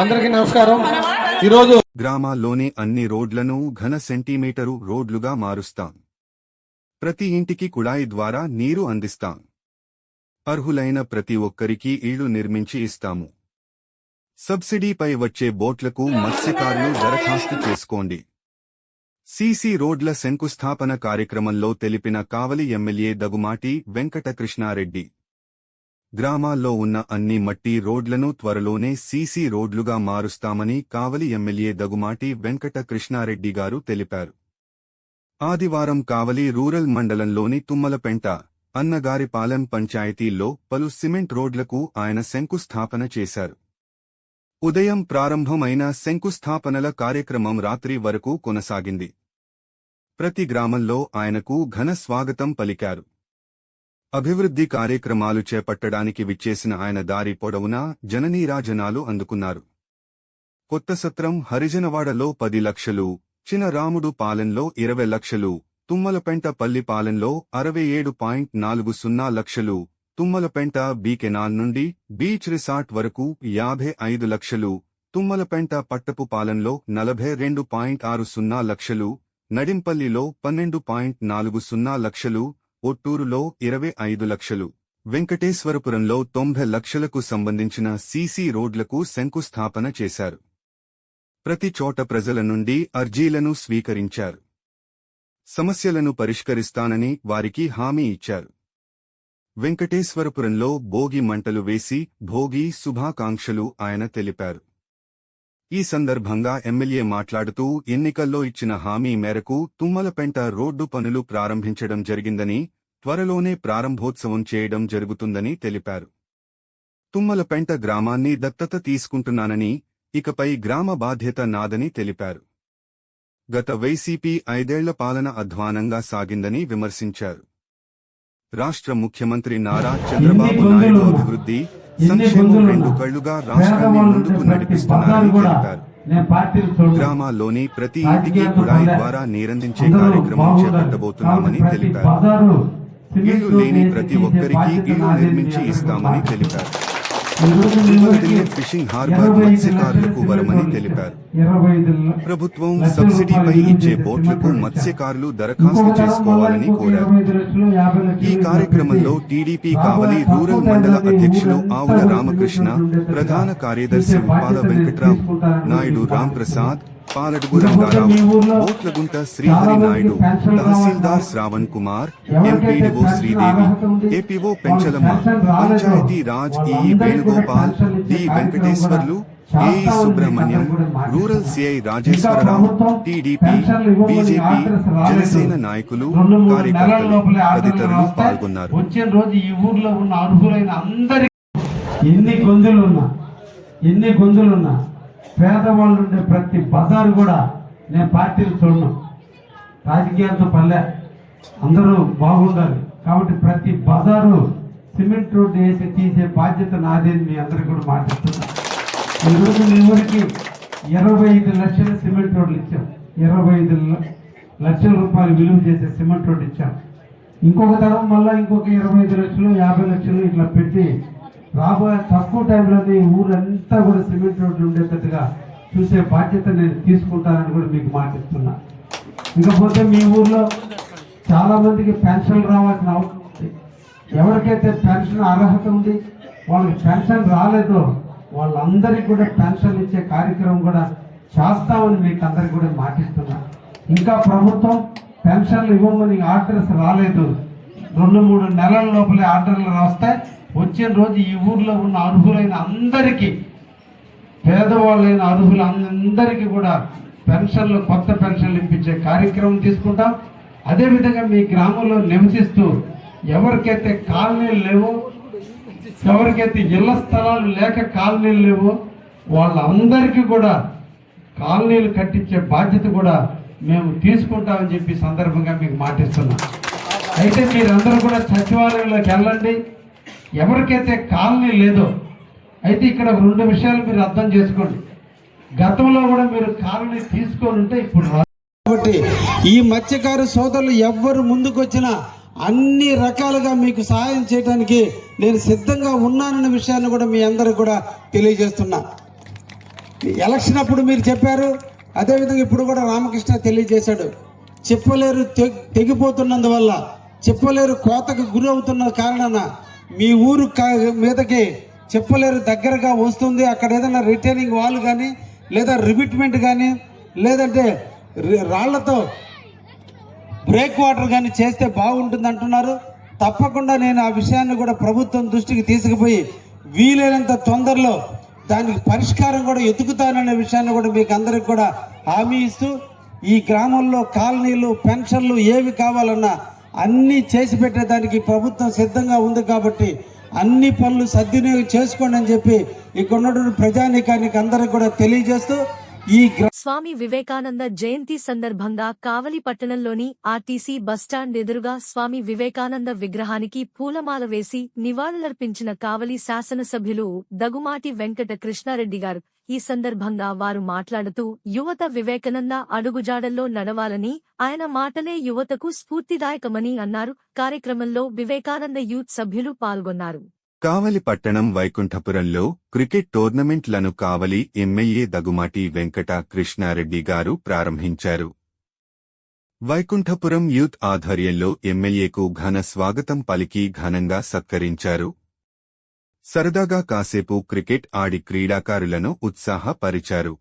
అందరికీ నమస్కారం. ఈరోజు గ్రామాల్లోని అన్ని రోడ్లను ఘన సెంటీమీటరు రోడ్లుగా మారుస్తాం. ప్రతి ఇంటికి కుళాయి ద్వారా నీరు అందిస్తాం. అర్హులైన ప్రతి ఒక్కరికి ఇళ్ళు నిర్మించి ఇస్తాము. సబ్సిడీపై వచ్చే బోట్లకు మత్స్యకారులు దరఖాస్తు చేసుకోండి. సీసీ రోడ్ల శంకుస్థాపన కార్యక్రమంలో తెలిపిన కావలి ఎమ్మెల్యే దగుమాటి వెంకటకృష్ణారెడ్డి. గ్రామాల్లో ఉన్న అన్ని మట్టి రోడ్లను త్వరలోనే సీసీ రోడ్లుగా మారుస్తామని కావలి ఎమ్మెల్యే దగుమాటి వెంకట కృష్ణారెడ్డి గారు తెలిపారు. ఆదివారం కావలి రూరల్ మండలంలోని తుమ్మలపెంట అన్నగారిపాలెం పంచాయతీల్లో పలు సిమెంట్ రోడ్లకు ఆయన శంకుస్థాపన చేశారు. ఉదయం ప్రారంభమైన శంకుస్థాపనల కార్యక్రమం రాత్రి వరకు కొనసాగింది. ప్రతి గ్రామంలో ఆయనకు ఘన స్వాగతం పలికారు. అభివృద్ధి కార్యక్రమాలు చేపట్టడానికి విచ్చేసిన ఆయన దారి పొడవునా జననీరాజనాలు అందుకున్నారు. కొత్త సత్రం హరిజనవాడలో పది లక్షలు చినరాముడు పాలెంలో ఇరవై లక్షలు తుమ్మలపెంట పల్లి పాలెంలో అరవై ఏడు పాయింట్ నాలుగు సున్నా లక్షలు తుమ్మలపెంట బీకెనాల్ నుండి బీచ్ రిసార్ట్ వరకు యాభై ఐదు లక్షలు తుమ్మలపెంట పట్టపు పాలెంలో నలభై రెండు పాయింట్ ఆరు సున్నా లక్షలు నడింపల్లిలో పన్నెండు పాయింట్ నాలుగు సున్నా లక్షలు ఒట్టూరులో ఇరవై ఐదు లక్షలు వెంకటేశ్వరపురంలో తొంభై లక్షలకు సంబంధించిన సీసీ రోడ్లకు శంకుస్థాపన చేశారు. ప్రతి చోట ప్రజల నుండి అర్జీలను స్వీకరించారు. సమస్యలను పరిష్కరిస్తానని వారికి హామీ ఇచ్చారు. వెంకటేశ్వరపురంలో భోగి మంటలు వేసి భోగి శుభాకాంక్షలు ఆయన తెలిపారు. ఈ సందర్భంగా ఎమ్మెల్యే మాట్లాడుతూ ఎన్నికల్లో ఇచ్చిన హామీ మేరకు తుమ్మలపెంట రోడ్డు పనులు ప్రారంభించడం జరిగిందని త్వరలోనే ప్రారంభోత్సవం చేయడం జరుగుతుందని తెలిపారు. తుమ్మలపెంట గ్రామాన్ని దత్తత తీసుకుంటున్నానని ఇకపై గ్రామ బాధ్యత నాదని తెలిపారు. గత వైసీపీ ఐదేళ్ళ పాలన అధ్వానంగా సాగిందని విమర్శించారు. రాష్ట్ర ముఖ్యమంత్రి నారా చంద్రబాబు నాయుడు అభివృద్ధి సంక్షేమం రెండు కళ్ళుగా రాష్ట్రాన్ని ముందుకు నడిపిస్తున్నారని తెలిపారు. గ్రామాల్లోని ప్రతి ఇంటికి కుళాయి ద్వారా నీరందించే కార్యక్రమం చేపట్టబోతున్నామని తెలిపారు. ఇళ్ళు లేని ప్రతి ఒక్కరికి ఇళ్ళు నిర్మించి ఇస్తామని తెలిపారు. ఫిషింగ్ హార్బర్ మత్స్యకారులకు వరమని తెలిపారు. ప్రభుత్వం సబ్సిడీపై ఇచ్చే బోట్లకు మత్స్యకారులు దరఖాస్తు చేసుకోవాలని కోరారు. ఈ కార్యక్రమంలో టీడీపీ కావలి రూరల్ మండల అధ్యక్షులు ఆవుల రామకృష్ణ ప్రధాన కార్యదర్శి ఉప్పాల నేను వెంకట్రావు నాయుడు రామ్ ప్రసాద్ పాలడుగు రంగారావు బోట్లగుంట శ్రీహరి నాయుడు తహసీల్దార్. శ్రావణ్ కుమార్ ఎంపీడీఓ శ్రీదేవి ఏపీఓ పెంచలమ్మ పంచాయతీ రాజ్ ఈ వేణుగోపాల్ డి వెంకటేశ్వర్లు ఏఈ చేస్తామని Subrahmanyam rural. CI Rajeswararao TDP BJP. Janasena నాయకులు కార్యకర్తలు తదితరులు పాల్గొన్నారు వచ్చిన రోజు ఈ ఊర్లో ఉన్న అర్హులైన అందరి ఎన్ని గొంతులున్నా ఎన్ని గొంతులున్నా పేదవాళ్ళు ఉండే ప్రతి బజారు కూడా నేను పార్టీలు చూడను. రాజకీయాలతో పల్లె. అందరూ బాగుండాలి. కాబట్టి ప్రతి బజారు సిమెంట్ రోడ్డు వేసి తీసే బాధ్యత నాది మీ అందరికీ కూడా మాటిస్తున్నా ఈరోజు మీ ఊరికి ఇరవై ఐదు లక్షల సిమెంట్ రోడ్లు ఇచ్చాం. ఇరవై ఐదు లక్షల రూపాయలు విలువ చేసే సిమెంట్ రోడ్డు ఇచ్చాం. ఇంకొక తరం మళ్ళీ ఇంకొక ఇరవై ఐదు లక్షలు యాభై లక్షలు ఇట్లా పెట్టి రాబోయే తక్కువ టైంలోనే ఊరంతా కూడా సిమెంట్ రోడ్లు ఉండేటట్టుగా చూసే బాధ్యత నేను తీసుకుంటానని కూడా మీకు మాటిస్తున్నా ఇకపోతే మీ ఊర్లో చాలా మందికి పెన్షన్ రావాల్సిన అవసరం ఉంది. ఎవరికైతే పెన్షన్ అర్హత ఉంది వాళ్ళకి పెన్షన్ రాలేదో వాళ్ళందరికీ కూడా పెన్షన్ ఇచ్చే కార్యక్రమం కూడా చేస్తామని మీకు అందరికి కూడా మాటిస్తున్నా. ఇంకా ప్రభుత్వం పెన్షన్లు ఇవ్వమని ఆర్డర్స్ రాలేదు. రెండు మూడు నెలల లోపలే ఆర్డర్లు వస్తే వచ్చిన రోజు ఈ ఊర్లో ఉన్న అర్హులైన అందరికీ పేదవాళ్ళైన అర్హులు అందరికీ కూడా పెన్షన్లు కొత్త పెన్షన్లు ఇప్పించే కార్యక్రమం తీసుకుంటాం. అదేవిధంగా మీ గ్రామంలో నివసిస్తూ ఎవరికైతే కాలనీలు లేవో ఎవరికైతే ఇళ్ళ స్థలాలు లేక కాలనీలు లేవో వాళ్ళందరికీ కూడా కాలనీలు కట్టించే బాధ్యత కూడా మేము తీసుకుంటామని చెప్పి సందర్భంగా మీకు మాటిస్తున్నాం. అయితే మీరందరూ కూడా సచివాలయంలోకి వెళ్ళండి. ఎవరికైతే కాలనీ లేదో అయితే ఇక్కడ రెండు విషయాలు మీరు అర్థం చేసుకోండి. గతంలో కూడా మీరు కాలనీ తీసుకొని ఉంటే ఇప్పుడు కాబట్టి ఈ మత్స్యకారు సోదరులు ఎవ్వరు ముందుకొచ్చినా అన్ని రకాలుగా మీకు సహాయం చేయడానికి నేను సిద్ధంగా ఉన్నానన్న విషయాన్ని కూడా మీ అందరికి కూడా తెలియజేస్తున్నా. ఎలక్షన్ అప్పుడు మీరు చెప్పారు అదేవిధంగా ఇప్పుడు కూడా రామకృష్ణ తెలియజేశాడు. చెప్పలేరు తెగిపోతున్నందువల్ల చెప్పలేరు కోతకు గురి అవుతున్న కారణాన మీ ఊరు కా- మీదకి చెప్పలేరు దగ్గరగా వస్తుంది. అక్కడ ఏదైనా రిటైనింగ్ వాల్ కానీ లేదా రిబిట్మెంట్ కానీ లేదంటే రాళ్ళతో బ్రేక్ వాటర్ కానీ చేస్తే బాగుంటుంది అంటున్నారు తప్పకుండా నేను ఆ విషయాన్ని కూడా ప్రభుత్వం దృష్టికి తీసుకుపోయి వీలైనంత తొందరలో దానికి పరిష్కారం కూడా ఎదుగుతాననే విషయాన్ని కూడా మీకు అందరికి కూడా హామీ ఇస్తూ ఈ గ్రామంలో కాలనీలు పెన్షన్లు ఏవి కావాలన్నా అన్నీ చేసి పెట్టేదానికి ప్రభుత్వం సిద్ధంగా ఉంది కాబట్టి అన్ని పనులు సద్వినియోగం చేసుకోండి అని చెప్పి ఇక్కడ ఉన్నటువంటి ప్రజానీకానికి అందరికి కూడా తెలియజేస్తూ ఈ స్వామి వివేకానంద జయంతి సందర్భంగా కావలి పట్టణంలోని ఆర్టీసీ బస్టాండ్ ఎదురుగా స్వామి వివేకానంద విగ్రహానికి పూలమాల వేసి నివాళులర్పించిన కావలి శాసనసభ్యులు దగుమాటి వెంకట కృష్ణారెడ్డి గారు. ఈ సందర్భంగా వారు మాట్లాడుతూ యువత వివేకానంద అడుగుజాడల్లో నడవాలని ఆయన మాటలే యువతకు స్ఫూర్తిదాయకమని అన్నారు. కార్యక్రమంలో వివేకానంద యూత్ సభ్యులు పాల్గొన్నారు. కావలి పట్టణం వైకుంఠపురంలో క్రికెట్ టోర్నమెంట్లను కావలి ఎమ్మెల్యే దగుమాటి వెంకట కృష్ణారెడ్డి గారు ప్రారంభించారు. వైకుంఠపురం యూత్ ఆధ్వర్యంలో ఎమ్మెల్యేకు ఘన స్వాగతం పలికి ఘనంగా సత్కరించారు. సరదాగా కాసేపు క్రికెట్ ఆడి క్రీడాకారులను ఉత్సాహపరిచారు.